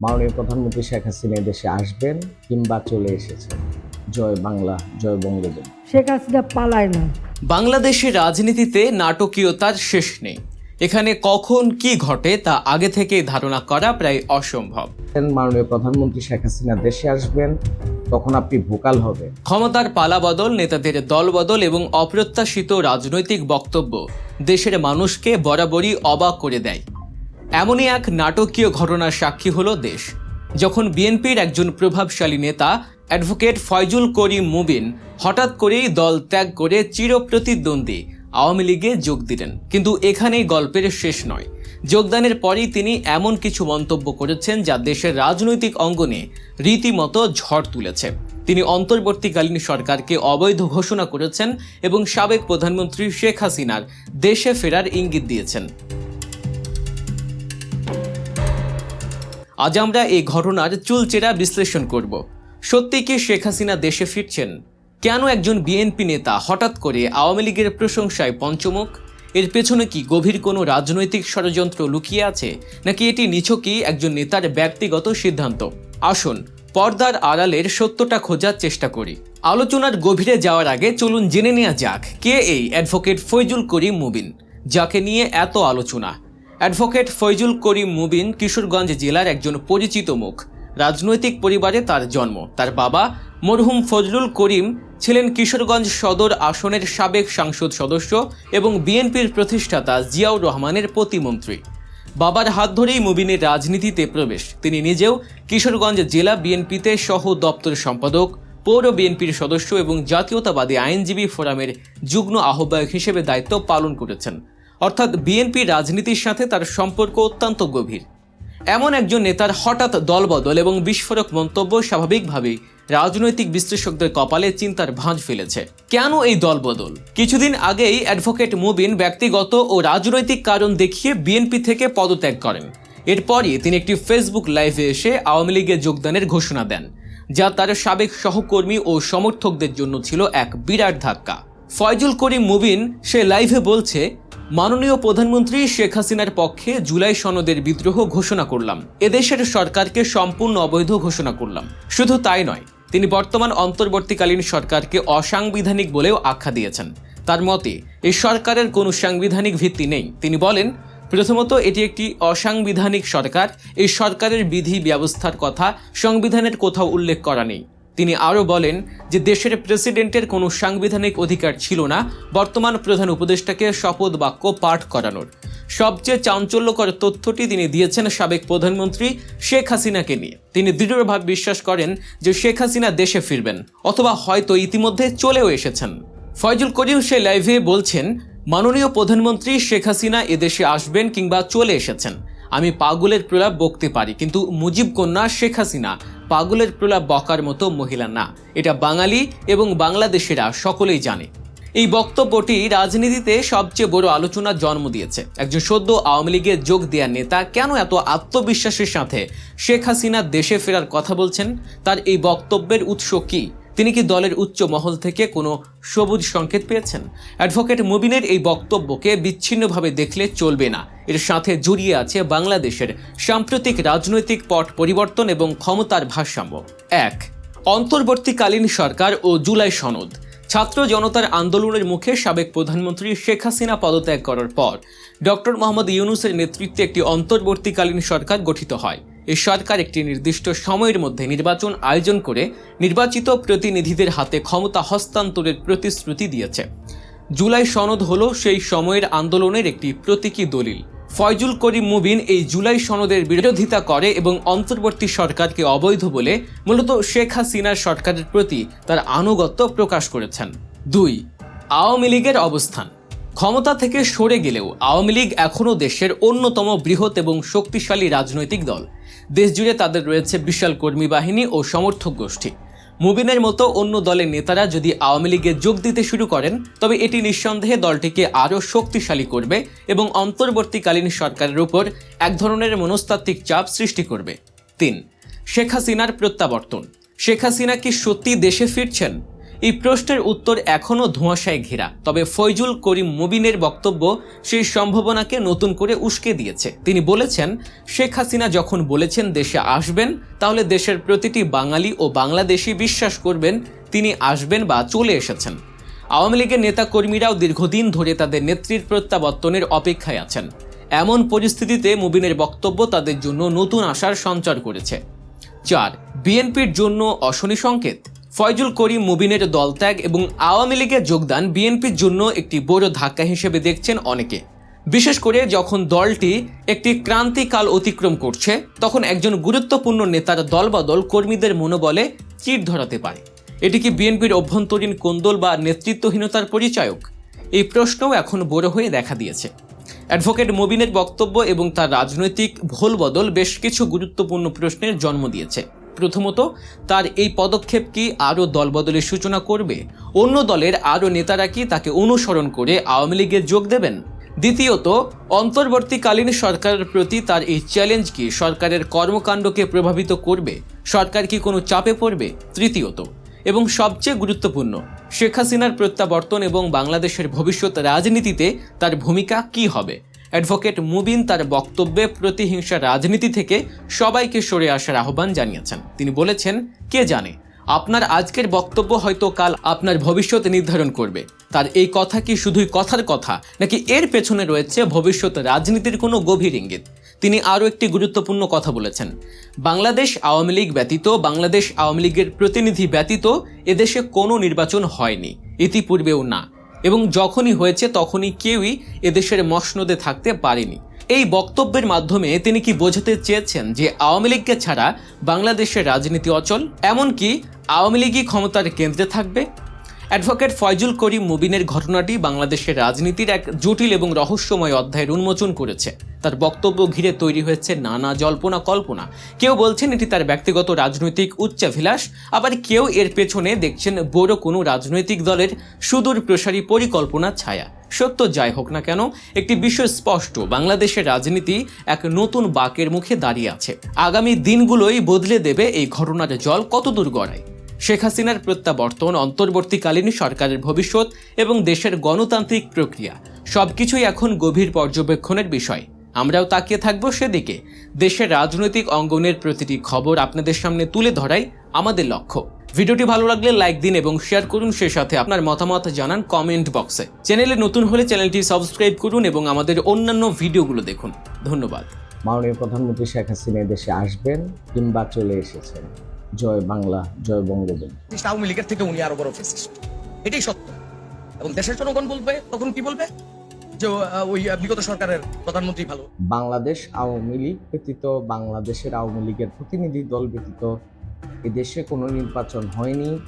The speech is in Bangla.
মাননীয় প্রধানমন্ত্রী শেখ হাসিনা দেশে আসবেন কিংবা চলে এসেছেন। জয় বাংলা জয় বঙ্গবন্ধু। শেখ হাসিনা পালায় না। বাংলাদেশের রাজনীতিতে নাটকীয়তার শেষ নেই। এখানে কখন কি ঘটে তা আগে থেকেই ধারণা করা প্রায় অসম্ভব। মাননীয় প্রধানমন্ত্রী শেখ হাসিনা দেশে আসবেন তখন আপনি ভোকাল হবেন। ক্ষমতার পালাবদল নেতাদের দলবদল এবং অপ্রত্যাশিত রাজনৈতিক বক্তব্য দেশের মানুষকে বরাবরই অবাক করে দেয়। এমনই এক নাটকীয় ঘটনার সাক্ষী হলো দেশ। যখন বিএনপির একজন প্রভাবশালী নেতা, অ্যাডভোকেট ফয়জুল করিম মুবিন, হঠাৎ করেই দল ত্যাগ করে চিরপ্রতিদ্বন্দ্বী আওয়ামী লীগে যোগ দিলেন। কিন্তু এখানেই গল্পের শেষ নয়। যোগদানের পরেই তিনি এমন কিছু মন্তব্য করেছেন যা দেশের রাজনৈতিক অঙ্গনে রীতিমতো ঝড় তুলেছে। তিনি অন্তর্বর্তীকালীন সরকারকে অবৈধ ঘোষণা করেছেন এবং সাবেক প্রধানমন্ত্রী শেখ হাসিনার দেশে ফেরার ইঙ্গিত দিয়েছেন। আজ আমরা এই ঘটনার চুলচেরা বিশ্লেষণ করব। সত্যি কি শেখ হাসিনা দেশে ফিরছেন? কেন একজন বিএনপি নেতা হঠাৎ করে আওয়ামী লীগের প্রশংসায় পঞ্চমুখ? এর পেছনে কি গভীর কোনো রাজনৈতিক ষড়যন্ত্র লুকিয়ে আছে? নাকি এটি নিছকই একজন নেতার ব্যক্তিগত সিদ্ধান্ত? আসুন, পর্দার আড়ালের সত্যটা খোঁজার চেষ্টা করি। আলোচনার গভীরে যাওয়ার আগে চলুন জেনে নেওয়া যাক, কে এই অ্যাডভোকেট ফৈজুল করিম মুবিন, যাকে নিয়ে এত আলোচনা? অ্যাডভোকেট ফৈজুল করিম মুবিন কিশোরগঞ্জ জেলার একজন পরিচিত মুখ। রাজনৈতিক পরিবারে তার জন্ম। তার বাবা মরহুম ফজলুল করিম ছিলেন কিশোরগঞ্জ সদর আসনের সাবেক সাংসদ সদস্য এবং বিএনপির প্রতিষ্ঠাতা জিয়াউর রহমানের প্রতিমন্ত্রী। বাবার হাত ধরেই মুবিনের রাজনীতিতে প্রবেশ। তিনি নিজেও কিশোরগঞ্জ জেলা বিএনপিতে সহ দপ্তর সম্পাদক, পৌর বিএনপির সদস্য এবং জাতীয়তাবাদী আইনজীবী ফোরামের যুগ্ম আহ্বায়ক হিসেবে দায়িত্ব পালন করেছেন। অর্থাৎ বিএনপি রাজনীতির সাথে তার সম্পর্ক অত্যন্ত গভীর। এমন একজন নেতার হঠাৎ দলবদল এবং বিস্ফোরক মন্তব্য স্বাভাবিকভাবেই রাজনৈতিক বিশ্লেষকদের কপালে চিন্তার ভাঁজ ফেলেছে। কেন এই দলবদল? কিছুদিন আগেই অ্যাডভোকেট মুবিন ব্যক্তিগত ও রাজনৈতিক কারণ দেখিয়ে বিএনপি থেকে পদত্যাগ করেন। এরপরই তিনি একটি ফেসবুক লাইভে এসে আওয়ামী লীগে যোগদানের ঘোষণা দেন, যা তার সাবেক সহকর্মী ও সমর্থকদের জন্য ছিল এক বিরাট ধাক্কা। ফয়জুল করিম মুবিন সে লাইভে বলছে মাননীয় প্রধানমন্ত্রী শেখ হাসিনার পক্ষে জুলাই সনদের বিদ্রোহ ঘোষণা করলাম। এদেশের সরকারকে সম্পূর্ণ অবৈধ ঘোষণা করলাম। শুধু তাই নয়, তিনি বর্তমান অন্তর্বর্তীকালীন সরকারকে অসাংবিধানিক বলেও আখ্যা দিয়েছেন। তার মতে এই সরকারের কোনো সাংবিধানিক ভিত্তি নেই। তিনি বলেন, প্রথমত, এটি একটি অসাংবিধানিক সরকার। এই সরকারের বিধি ব্যবস্থার কথা সংবিধানের কোথাও উল্লেখ করা নেই। তিনি আরও বলেন যে দেশের প্রেসিডেন্টের কোনো সাংবিধানিক অধিকার ছিল না, বর্তমান প্রধান উপদেষ্টাকে শপথ বাক্য পাঠ করানোর। সবচেয়ে চাঞ্চল্যকর তথ্যটি তিনি দিয়েছেন সাবেক প্রধানমন্ত্রী শেখ হাসিনাকে নিয়ে। তিনি দৃঢ়ভাবে বিশ্বাস করেন যে শেখ হাসিনা দেশে ফিরবেন, অথবা হয়তো ইতিমধ্যে চলেও এসেছেন। ফয়জুল করিম সে লাইভে বলছেন, মাননীয় প্রধানমন্ত্রী শেখ হাসিনা এদেশে আসবেন কিংবা চলে এসেছেন। আমি পাগলের প্রলাপ বকতে পারি, কিন্তু মুজিব কন্যা শেখ হাসিনা পাগলের প্রলাপ বকার মতো মহিলা না। এটা বাঙালি এবং বাংলাদেশেরা সকলেই জানে। এই বক্তব্যটি রাজনীতিতে সবচেয়ে বড় আলোচনার জন্ম দিয়েছে। একজন সদ্য আওয়ামী লীগে যোগ দেওয়া নেতা কেন এত আত্মবিশ্বাসের সাথে শেখ হাসিনা দেশে ফেরার কথা বলছেন? তার এই বক্তব্যের উৎস কি? তিনি কি দলের উচ্চ মহল থেকে কোনো সবুজ সংকেত পেয়েছেন? অ্যাডভোকেট মুবিনের এই বক্তব্যকে বিচ্ছিন্নভাবে দেখলে চলবে না। এর সাথে জড়িয়ে আছে বাংলাদেশের সাম্প্রতিক রাজনৈতিক পট পরিবর্তন এবং ক্ষমতার ভারসাম্য। এক, অন্তর্বর্তীকালীন সরকার ও জুলাই সনদ। ছাত্র জনতার আন্দোলনের মুখে সাবেক প্রধানমন্ত্রী শেখ হাসিনা পদত্যাগ করার পর ডক্টর মোহাম্মদ ইউনুসের নেতৃত্বে একটি অন্তর্বর্তীকালীন সরকার গঠিত হয়। এই সরকার একটি নির্দিষ্ট সময়ের মধ্যে নির্বাচন আয়োজন করে নির্বাচিত প্রতিনিধিদের হাতে ক্ষমতা হস্তান্তরের প্রতিশ্রুতি দিয়েছে। জুলাই সনদ হল সেই সময়ের আন্দোলনের একটি প্রতীকী দলিল। ফয়জুল করিম মুবিন এই জুলাই সনদের বিরোধিতা করে এবং অন্তর্বর্তী সরকারকে অবৈধ বলে মূলত শেখ হাসিনার সরকারের প্রতি তার আনুগত্য প্রকাশ করেছেন। দুই, আওয়ামী লীগের অবস্থান। ক্ষমতা থেকে সরে গেলেও আওয়ামী লীগ এখনও দেশের অন্যতম বৃহৎ এবং শক্তিশালী রাজনৈতিক দল। দেশজুড়ে তাদের রয়েছে বিশাল কর্মী বাহিনী ও সমর্থক গোষ্ঠী। মুবিনের মতো অন্য দলের নেতারা যদি আওয়ামী লীগে যোগ দিতে শুরু করেন, তবে এটি নিঃসন্দেহে দলটিকে আরও শক্তিশালী করবে এবং অন্তর্বর্তীকালীন সরকারের উপর এক ধরনের মনস্তাত্ত্বিক চাপ সৃষ্টি করবে। তিন, শেখ হাসিনার প্রত্যাবর্তন। শেখ হাসিনা কি সত্যি দেশে ফিরছেন? এই প্রশ্নের উত্তর এখনও ধোঁয়াশায় ঘেরা। তবে ফৈজুল করিম মুবিনের বক্তব্য সেই সম্ভাবনাকে নতুন করে উস্কে দিয়েছে। তিনি বলেছেন, শেখ হাসিনা যখন বলেছেন দেশে আসবেন, তাহলে দেশের প্রতিটি বাঙালি ও বাংলাদেশি বিশ্বাস করবেন, তিনি আসবেন বা চলে এসেছেন। আওয়ামী লীগের নেতাকর্মীরাও দীর্ঘদিন ধরে তাদের নেত্রীর প্রত্যাবর্তনের অপেক্ষায় আছেন। এমন পরিস্থিতিতে মুবিনের বক্তব্য তাদের জন্য নতুন আশার সঞ্চার করেছে। চার, বিএনপির জন্য অশনি সংকেত। ফয়জুল করিম মুবিনের দলত্যাগ এবং আওয়ামী লীগের যোগদান বিএনপির জন্য একটি বড় ধাক্কা হিসেবে দেখছেন অনেকে। বিশেষ করে যখন দলটি একটি ক্রান্তিকাল অতিক্রম করছে, তখন একজন গুরুত্বপূর্ণ নেতার দলবদল কর্মীদের মনোবলে চির ধরাতে পারে। এটি কি বিএনপির অভ্যন্তরীণ কোন্দল বা নেতৃত্বহীনতার পরিচায়ক? এই প্রশ্নও এখন বড় হয়ে দেখা দিয়েছে। অ্যাডভোকেট মবিনের বক্তব্য এবং তার রাজনৈতিক ভোল বদল বেশ কিছু গুরুত্বপূর্ণ প্রশ্নের জন্ম দিয়েছে। প্রথমত, তার এই পদক্ষেপ কি আরও দলবদলের সূচনা করবে? অন্য দলের আরও নেতারা কি তাকে অনুসরণ করে আওয়ামী লীগে যোগ দেবেন? দ্বিতীয়ত, অন্তর্বর্তীকালীন সরকারের প্রতি তার এই চ্যালেঞ্জ কি সরকারের কর্মকাণ্ডকে প্রভাবিত করবে? সরকার কি কোনো চাপে পড়বে? তৃতীয়ত, এবং সবচেয়ে গুরুত্বপূর্ণ, শেখ হাসিনার প্রত্যাবর্তন এবং বাংলাদেশের ভবিষ্যৎ রাজনীতিতে তার ভূমিকা কি হবে? অ্যাডভোকেট মুবিন তার বক্তব্যে প্রতিহিংসা রাজনীতি থেকে সবাইকে সরে আসার আহ্বান জানিয়েছেন। তিনি বলেছেন, কে জানে, আপনার আজকের বক্তব্য হয়তো কাল আপনার ভবিষ্যৎ নির্ধারণ করবে। তার এই কথা কি শুধুই কথার কথা, নাকি এর পেছনে রয়েছে ভবিষ্যৎ রাজনীতির কোনো গভীর ইঙ্গিত? তিনি আরও একটি গুরুত্বপূর্ণ কথা বলেছেন, বাংলাদেশ আওয়ামী লীগ ব্যতীত, বাংলাদেশ আওয়ামী লীগের প্রতিনিধি ব্যতীত এদেশে কোনো নির্বাচন হয়নি। ইতিপূর্বেও না। এবং যখনই হয়েছে তখনই কেউই এদেশের মসনদে থাকতে পারেনি। এই বক্তব্যের মাধ্যমে তিনি কি বোঝাতে চেয়েছেন যে আওয়ামী লীগকে ছাড়া বাংলাদেশের রাজনীতি অচল? এমনকি আওয়ামী লীগই ক্ষমতার কেন্দ্রে থাকবে? অ্যাডভোকেট ফয়জুল করিম মুবিনের ঘটনাটি বাংলাদেশের রাজনীতির এক জটিল এবং রহস্যময় অধ্যায়ের উন্মোচন করেছে। তার বক্তব্য ঘিরে তৈরি হয়েছে নানা জল্পনা কল্পনা। কেউ বলছেন এটি তার ব্যক্তিগত রাজনৈতিক উচ্চাভিলাষ, আবার কেউ এর পেছনে দেখছেন বড় কোনো রাজনৈতিক দলের সুদূর প্রসারী পরিকল্পনা ছায়া। সত্য যাই হোক না কেন, একটি বিষয় স্পষ্ট, বাংলাদেশের রাজনীতি এক নতুন বাকের মুখে দাঁড়িয়ে আছে। আগামী দিনগুলোই বদলে দেবে এই ঘটনার জল কতদূর গড়ায়। শেখ হাসিনার প্রত্যাবর্তন, অন্তর্বর্তীকালীন সরকারের ভবিষ্যৎ এবং দেশের গণতান্ত্রিক প্রক্রিয়া, সবকিছুই এখন গভীর পর্যবেক্ষণের বিষয়। আমরাও তাকিয়ে থাকব সেদিকে। দেশের রাজনৈতিক অঙ্গনের প্রতিটি খবর আপনাদের সামনে তুলে ধরাই আমাদের লক্ষ্য। ভিডিওটি ভালো লাগলে লাইক দিন এবং শেয়ার করুন, সে সাথে আপনার মতামত জানান কমেন্ট বক্সে। চ্যানেলে নতুন হলে চ্যানেলটি সাবস্ক্রাইব করুন এবং আমাদের অন্যান্য ভিডিওগুলো দেখুন। ধন্যবাদ। মাননীয় প্রধানমন্ত্রী শেখ হাসিনা দেশে আসবেন কিংবা চলে এসেছেন। জয় বাংলা জয় বঙ্গবন্ধু। আওয়ামী লীগের থেকে উনি আরও বড় ফেসিস্ট। এটাই সত্য। এবং দেশের জনগণ বলবে তখন কি বলবে? যে ওই বিগত সরকারের প্রধানমন্ত্রী ভালো। বাংলাদেশ আওয়ামী লীগ ব্যতীত বাংলাদেশের আওয়ামী লীগের প্রতিনিধি দল ব্যতীত এদেশে কোনো নির্বাচন হয়নি।